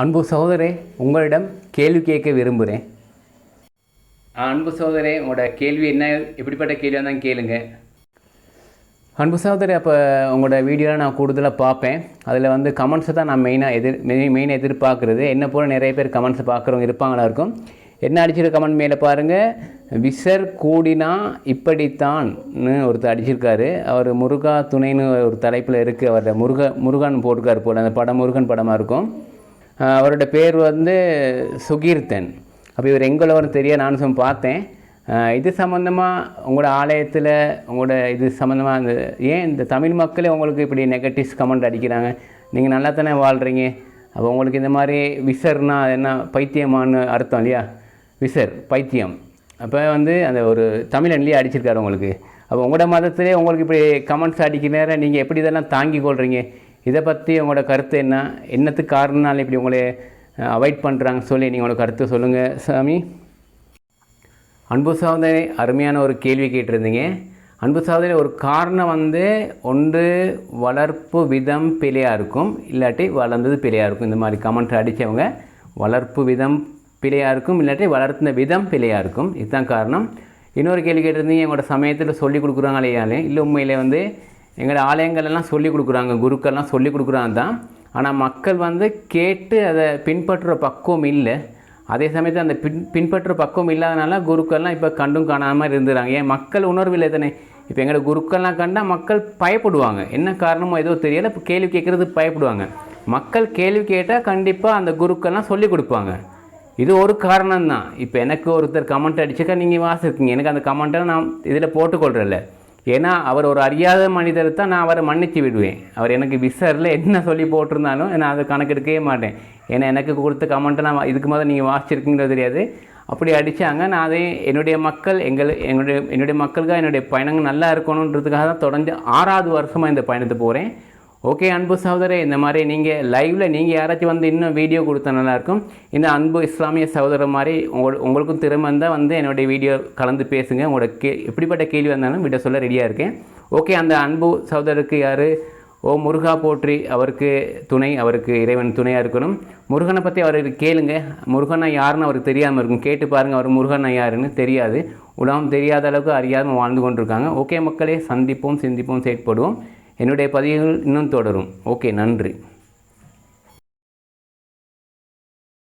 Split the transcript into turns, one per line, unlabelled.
அன்பு சகோதரே உங்களிடம் கேள்வி கேட்க விரும்புகிறேன். அன்பு சகோதரே உங்களோட கேள்வி என்ன? எப்படிப்பட்ட கேள்வியாக இருந்தாலும் கேளுங்க. அன்பு சகோதரி அப்போ உங்களோட வீடியோவில் நான் கூடுதலாக பார்ப்பேன். அதில் வந்து கமெண்ட்ஸை தான் நான் மெயினாக எதிர் மெயின் மெயின் எதிர்பார்க்குறது. என்ன போல் நிறைய பேர் கமெண்ட்ஸ் பார்க்குறவங்க இருப்பாங்களா இருக்கும். என்ன அடிச்சிருக்க கமெண்ட் மேலே பாருங்கள் விசர் கூடினா இப்படித்தான்னு ஒருத்தர் அடிச்சிருக்காரு. அவர் முருகா துணைன்னு ஒரு தலைப்பில் இருக்குது அவரோட முருக முருகன் போட்டிருக்காரு போல். அந்த படம் முருகன் படமாக இருக்கும். அவரோட பேர் வந்து சுகீர்த்தன். அப்போ இவர் எங்களவரும் தெரிய நானும் சும் பார்த்தேன். இது சம்மந்தமாக உங்களோட ஆலயத்தில் உங்களோட இது சம்மந்தமாக அந்த ஏன் இந்த தமிழ் மக்களே உங்களுக்கு இப்படி நெகட்டிவ்ஸ் கமெண்ட் அடிக்கிறாங்க? நீங்கள் நல்லா தானே வாழ்கிறீங்க அப்போ உங்களுக்கு இந்த மாதிரி விசர்னா அது என்ன பைத்தியமான்னு அர்த்தம் இல்லையா? விசர் பைத்தியம். அப்போ வந்து அந்த ஒரு தமிழன்லேயே அடிச்சிருக்காரு உங்களுக்கு. அப்போ உங்களோட மதத்திலே உங்களுக்கு இப்படி கமெண்ட்ஸ் அடிக்கிற நேரம் நீங்கள் எப்படி இதெல்லாம் தாங்கி கொள்கிறீங்க இதை பற்றி உங்களோட கருத்து என்ன? என்னத்துக்கு காரணம்னால இப்படி உங்களை அவாய்ட் பண்ணுறாங்க சொல்லி நீங்கள் உங்களோட கருத்து சொல்லுங்கள் சாமி. அன்பு சகோதரி அருமையான ஒரு கேள்வி கேட்டிருந்தீங்க. அன்பு சகோதரி ஒரு காரணம் வந்து ஒன்று வளர்ப்பு விதம் பிழையாக இருக்கும். இல்லாட்டி வளர்ந்தது பிழையாக இருக்கும். இந்த மாதிரி கமெண்ட் அடித்தவங்க வளர்ப்பு விதம் பிழையாக இருக்கும். இல்லாட்டி வளர்த்துன விதம் பிழையாக இருக்கும். இதுதான் காரணம். இன்னொரு கேள்வி கேட்டிருந்தீங்க எங்களோட சமயத்தில் சொல்லி கொடுக்குறாங்களே இல்லை உண்மையிலே வந்து எங்களோட ஆலயங்கள் எல்லாம் சொல்லி கொடுக்குறாங்க குருக்கள்லாம் சொல்லி கொடுக்குறாங்க தான். ஆனால் மக்கள் வந்து கேட்டு அதை பின்பற்றுற பக்குவம் இல்லை. அதே சமயத்தில் அந்த பின் பின்பற்ற பக்குவம் இல்லாதனால குருக்கள்லாம் இப்போ கண்டும் காணாமல் இருந்துறாங்க. ஏன்? மக்கள் உணர்வு இல்லை தானே. இப்போ எங்களோட குருக்கள்லாம் கண்டால் மக்கள் பயப்படுவாங்க. என்ன காரணமோ ஏதோ தெரியலை இப்போ கேள்வி கேட்குறது பயப்படுவாங்க. மக்கள் கேள்வி கேட்டால் கண்டிப்பாக அந்த குருக்கள்லாம் சொல்லி கொடுப்பாங்க. இது ஒரு காரணம் தான் இப்போ எனக்கு ஒருத்தர் கமெண்ட் அடிச்சுக்கா நீங்கள் வாசிருக்கீங்க எனக்கு அந்த கமெண்ட்டை நான் இதில் போட்டுக்கொள்கிறேன்ல ஏன்னா அவர் ஒரு அறியாத மனிதர் தான் நான் அவரை மன்னித்து விடுவேன். அவர் எனக்கு விசரில் என்ன சொல்லி போட்டிருந்தாலும் நான் அதை கணக்கெடுக்கவே மாட்டேன். ஏன்னா எனக்கு கொடுத்த கமெண்ட்டை நான் இதுக்கு முதல்ல நீங்கள் வாசிச்சிருக்கீங்களோ தெரியாது. அப்படி அடித்தாங்க நான் அதை என்னுடைய மக்கள் எங்கள் என்னுடைய என்னுடைய மக்களுக்காக என்னுடைய பயணங்கள் நல்லா இருக்கணுன்றதுக்காக தான் தொடர்ந்து ஆறாவது வருஷமாக இந்த பயணத்தை போகிறேன் ஓகே அன்பு சகோதரே இந்த மாதிரி நீங்கள் லைவில் நீங்கள் யாராச்சும் வந்து இன்னும் வீடியோ கொடுத்தா நல்லாயிருக்கும். இந்த அன்பு இஸ்லாமிய சகோதரர் மாதிரி உங்கள் உங்களுக்கும் திறமை இருந்தால் வந்து என்னுடைய வீடியோ கலந்து பேசுங்க. உங்களோட கே எப்படிப்பட்ட கேள்வி வந்தாலும் விட சொல்ல ரெடியாக இருக்கேன். ஓகே அந்த அன்பு சகோதரருக்கு யார்? ஓ முருகா போற்றி அவருக்கு துணை அவருக்கு இறைவன் துணையாக இருக்கணும். முருகனை பற்றி அவருக்கு கேளுங்க. முருகனை யாருன்னு அவருக்கு தெரியாமல் இருக்கும். கேட்டு பாருங்கள் அவர் முருகனை யாருன்னு தெரியாது. உலகம் தெரியாத அளவுக்கு அறியாமல் வாழ்ந்து கொண்டிருக்காங்க. ஓகே மக்களே சந்திப்போம் சிந்திப்போம் செயற்படுவோம். என்னுடைய பதிவுகள் இன்னும் தொடரும். ஓகே நன்றி.